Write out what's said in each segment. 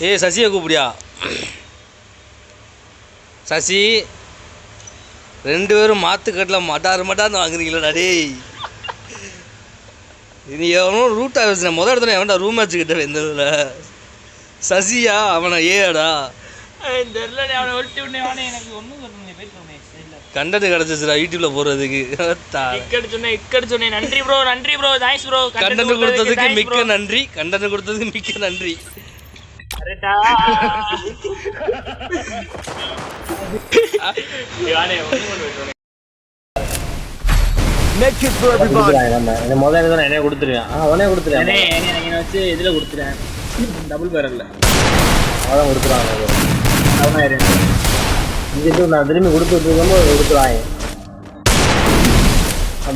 ஏய் சசியை கூப்பிடியா சசி ரெண்டு பேரும் மாத்துக்கட்டில் மட்டார் மட்டார்னு வாங்குறீங்களா டேய். நீ எவனும் ரூட் ஆஃபீஸ் முத இடத்துல எவன்டா ரூம் வச்சுக்கிட்ட இந்த சசியா அவனை ஏடா? கண்டென்ட் கிடச்சிச்சுடா யூடியூப்ல சொன்னேன் நன்றி ப்ரோ நன்றி ப்ரோ தேங்க்ஸ் ப்ரோ கண்டென்ட் கொடுத்ததுக்கு மிக்க நன்றி. கண்டென்ட் கொடுத்ததுக்கு மிக்க நன்றி. கரெக்டா? யானே ஒன்று கொடுத்துருவாங்க நம்ம இந்த முதல்ல இருந்தா என்னைய கொடுத்துருவேன் ஆ உடனே கொடுத்துருவேன் எனக்கு வச்சு இதில் கொடுத்துட்டேன் டபுள் பேரல்ல கொடுத்துருவாங்க அது. அவனா இரு இங்கிட்டு நான் திரும்பி கொடுத்துட்டு இருக்கும்போது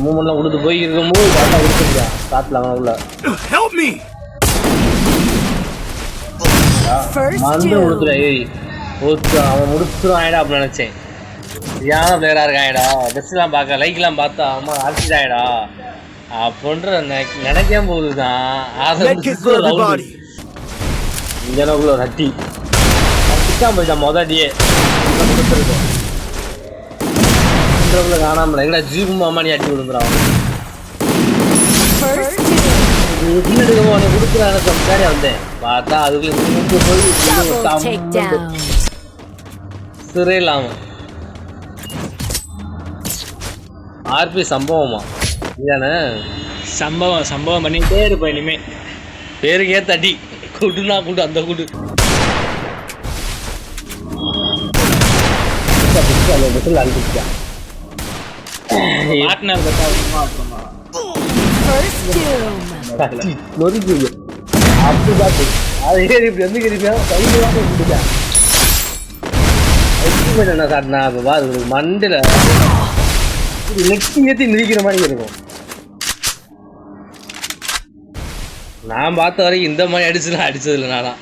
மூமெண்ட்லாம் கொடுத்து போய் இருக்கும்போது கரெக்டாக கொடுத்துருக்கேன் அவனுக்குள்ள மறந்து கொடுத்துருவேன் ஏய் அவன் முடிச்சிருவாங்கடா அப்படின்னு நினச்சேன். சரியான பிளேயராக இருக்காங்கடா. ட்ரெஸ்லாம் பார்க்க லைக்லாம் பார்த்தா அம்மா அடிச்சிட்டாங்கடா. அப்படின்ற நெ- நினைக்காம போகுது தான் இங்கனக்குள்ள ஒரு ஹட்டி போயிட்டான் மொதடியே கொடுத்துருக்கோம் காணாமல எங்கடா ஜீபு மாமானி அடி விழுந்துறான். எடுக்கமோ உனக்கு கொடுக்குறான முன்னாடி வந்தேன் பார்த்தா அதுக்குள்ள மூக்கு போய். சிறையிலாம ஆர்பி சம்பவமா? இல்லைண்ணே சம்பவம் சம்பவம் பண்ணிட்டே இருப்போம் இனிமே. பேருக்கே தட்டி குடுனா குடு அந்த குடு. பார்ட்னர் பத்தா நொறுக்கு அப்படி First அது ஏறி இப்படி வந்து கிரிப்பியா கையில் தான் என்ன காட்டினா இப்போ பாரு மண்டில் மிதிக்கிற மாதிரி இருக்கும். நான் பார்த்த வரைக்கும் இந்த மாதிரி அடிச்சு நான். அடிச்சதில்லை நானா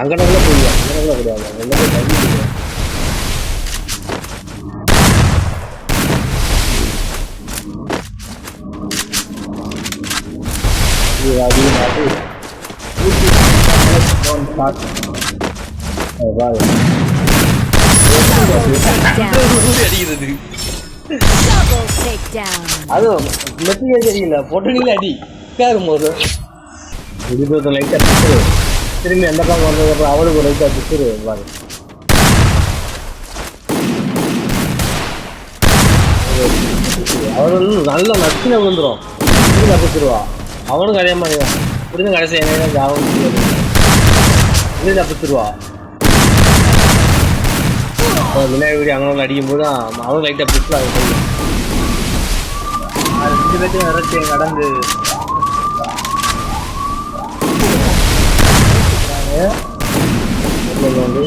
அங்கனக்குள்ள போய் அங்கனக்குள்ள கிடையாது அங்கே போய் தள்ளி போயிடுவேன். இது அதிகமாக Double takedown. அடிக்கிறது Double takedown. அதுவும் மெட்டிலே தெரியல. பொட்டனில அடி. உட்காரும் போது இதுக்கு லைட்டாக பிசுறு திரும்பி அந்த பக்கம் வந்ததுக்கப்புறம் அவளுக்கு லைட்டாக பிசுறு பாரு. வந்து நல்ல நச்சுன விழுந்துரும். திரும்பி அவனும் அதே மாதிரி தான். புரிஞ்சு கடைசி என்ன ஜாபம் இது தப்பிச்சிருவா விநாயகர் வீடு அங்கே அடிக்கும் போது அவனும் லைட்டாக பிசுறு ஆகும் அது ரெண்டு பேர்த்தையும் இறச்சி கடந்து. வந்து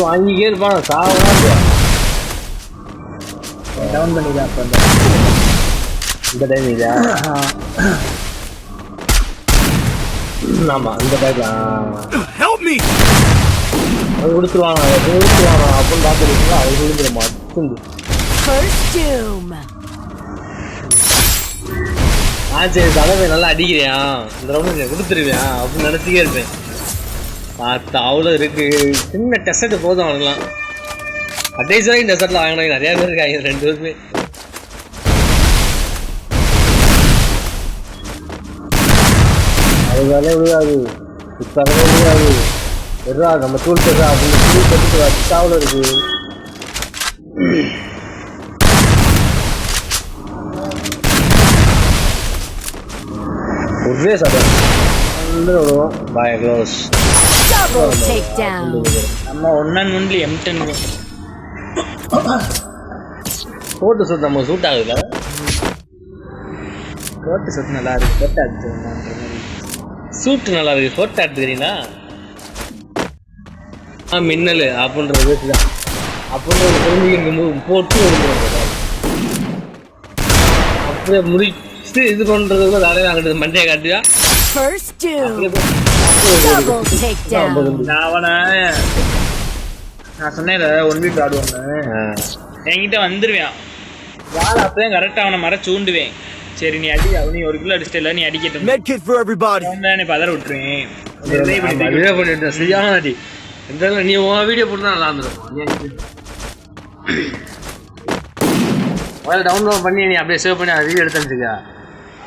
வாங்கிக்கே இருப்பான் சாவதான் டவுன் பண்ணிக்கலாம் அப்போ இந்த டைம் இதா ஆமா இந்த டைம்ல அது கொடுத்துருவாங்க அது கொடுத்துருவாங்க. அப்படின்னு பார்த்துருக்கீங்களா? அது கொடுத்துட மாட்டேங்குது First doom. ஆ சரி தலைமை நல்லா அடிக்கிறியா? இந்த ரவுண்டு நீ கொடுத்துருவியா? அப்படின்னு நினச்சிக்கே இருப்பேன். பார்த்தா அவ்வளோ இருக்கு. சின்ன டெஸ்ட் போதும் அவனுக்குலாம் அட்டைஸ் வரைக்கும் டெசர்ட்ல வாங்கினவங்க நிறைய பேர் இருக்காங்க ரெண்டு பேருமே. அது வேலையே விழுகாது. வேலையே விழுகாது. எட்ரா நம்ம தூள் தர்றா அப்படின்னு தூள் தட்டு வச்சாவில் இருக்கு. ஒரே சடம் விடுவோம். Bye close. நம்ம ஒன்னன் ஒன்லி எம் டென் சுத்த நம்ம சூட் ஆகுதுல கோட்டு சத்து நல்லா இருக்கு. கோட்டை அடிச்சு சூட் நல்லா இருக்கு. போட்டோ எடுத்துக்கிறீங்களா ஆ மின்னல் அப்படின்ற தான். அப்படின்ற தெரிஞ்சுக்கும் போது போட்டு விழுந்துரும். அப்படியே முடிச்சு இது பண்றதுக்குள்ள தலையில அங்கிட்டு மண்டையை காட்டியா? First போய் Double takedown. நான் சொன்னேன்ல ஒன் வீக் ஆடுவான்னு ஆ. என்கிட்ட வந்துருவேன். வாழை அப்பதான் கரெக்டாக அவனை மர சூண்டுவேன். சரி நீ அடி அவனி ஒரு கிலோ அடிச்சிட்டல நீ அடிக்கட்டும். Everybody. அவன் தானே பதற விட்டுருவேன். வீடியோ பண்ணிட்டேன் சரியான அடி. இந்த நீ உன் வீடியோ போட்டு நல்லா இருந்துடும் முதல்ல டவுன்லோட் பண்ணி நீ அப்படியே சேவ் பண்ணி வீடியோ எடுத்து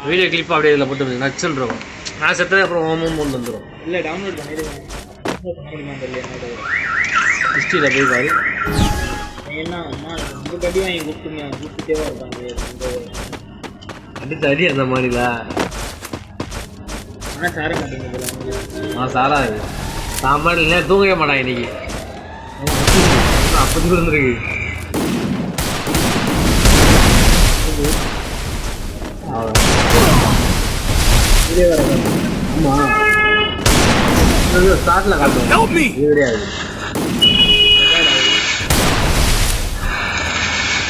வீடியோ கிளிப் அப்படியே இதில் போட்டு நச்சுன்னு இருக்கும். நான் செத்தது அப்புறம் ஓமும் கொண்டு வந்துடும் இல்லை டவுன்லோட் பண்ணிடுவேன் ஹிஸ்ட்ரியில் போய் பாரு. ஏன்னா அம்மா ரொம்ப கடி வாங்கி கூப்பிட்டுங்க கூப்பிட்டே இருக்காங்க. அடி அந்த மாதிரில. ஆனால் சார மாட்டேங்குது நான் சாராது சாம்பார் இல்லை தூங்கவே மாட்டான் இன்னைக்கு. அப்படி இருந்திருக்கு ஆமா. ஸ்டார்ட்ல காட்டுவோம் Help me! இது கிடையாது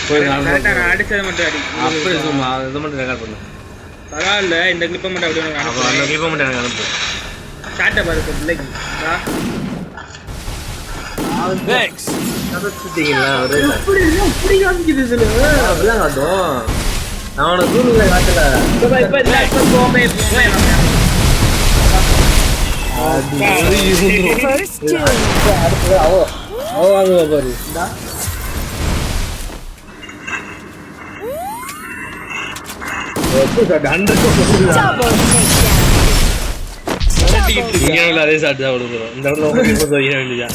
அடிச்சதை மட்டும் அடி. அப்படி சும்மா இதை மட்டும் ரெக்கார்ட் பண்ணு. பரவாயில்ல இந்த கிளிப்பை மட்டும் உனக்கு அப்போ அந்த கிளிப்பை மட்டும் எனக்கு அனுப்பு. அப்படிலாம் காட்டும். நான் உனக்கு தூரில் காட்டல. இப்ப இல்ல, போமே. அடுத்தது அவ அவ வாங்குவா பாரு Double takedown. இங்கே அதே சாப்பிட்டு தான் கொடுக்குறோம் இந்த இடத்துல உங்களுக்கு வைக்க வேண்டியதா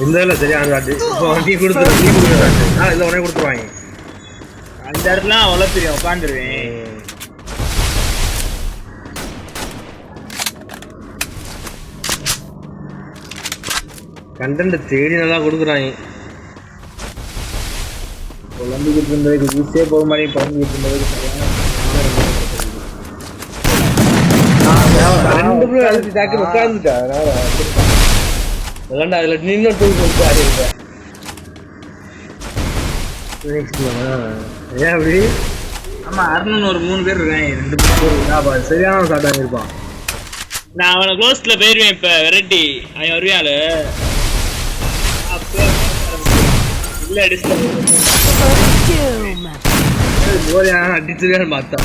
இந்த இதில் சரியான சாட்டு இப்போ நீ கொடுத்துரு நீ கொடுக்குற சாட்டு ஆ இல்லை உடனே கொடுத்துருவாங்க அந்த இடத்துல அவ்வளோ பெரிய உட்காந்துருவேன் கண்டென்ட் தேடி நல்லா கொடுக்குறாங்க. குழந்தைகிட்டு இருந்ததுக்கு யூஸே போக மாதிரி குழந்தைகிட்டு இருந்ததுக்கு ரெண்டு பேரும் அழுத்தி தாக்கி உட்காந்துட்டா அதனால அதுல நின்று தூக்கி கொடுத்து ஆடி இருப்பேன் ஏன் அப்படி ஆமா அருணன் ஒரு மூணு பேர் இருக்காங்க ரெண்டு மூணு பேர் ஆமா, சரியான சாட்டாங்க இருப்பான் நான் அவனை க்ளோஸ்ல போயிடுவேன் இப்ப வெரைட்டி அவன் வருவாள் இல்ல அடிச்சுட்டு அடிச்சிருக்கான்னு பார்த்தா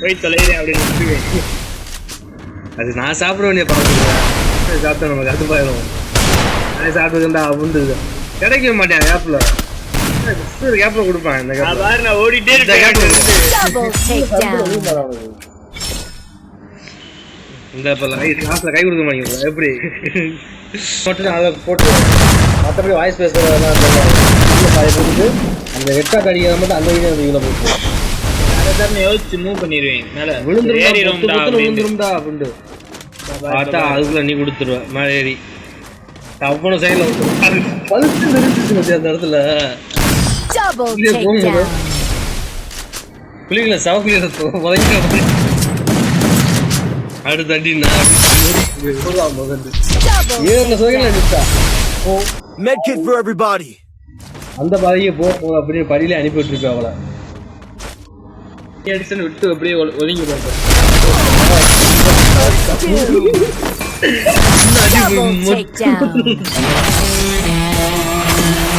போய் தொலைகிறேன் அப்படின்னு விட்டுருவேன் அது நான் சாப்பிட வேண்டிய சாப்பிட்டா நமக்கு கட்டுப்பாயிரும் நான் சாப்பிட்டுக்கண்டா அப்படின்னு கிடைக்க மாட்டேன் கேப்பில் கேப்பில் கொடுப்பான் இந்த கேப்பில் நான் ஓடிட்டே இந்த இருக்கேன் இந்த இப்போ லாஸ்ட்டில் கை கொடுக்க மாட்டேங்கிறா எப்படி? மட்டும் அதை போட்டு மற்றபடி வாய்ஸ் போட்டுட்டு அந்த ஹெட்ஷாட் அடிக்கிறத மட்டும் அந்த வீடியோ அந்த இதில் போட்டு அதை யோசிச்சு மூவ் பண்ணிடுவேன். மேல விழுந்துரும்டா. விழுந்துரும்டா அப்படின்ட்டு. பார்த்தா அதுக்குள்ள நீ கொடுத்துருவ மேலே ஏறி. டப்புனு சைடில் பழுத்து அந்த இடத்துல. Double Yeah, one more. அடுத்து அடி நான். நிறுத்தா Medkit for everybody. அந்த பாதையை போ போ அப்படின்னு படியில அனுப்பி விட்டுருப்பேன் அவளை அடிச்சுன்னு விட்டு அப்படியே ஒதுங்கி takedown.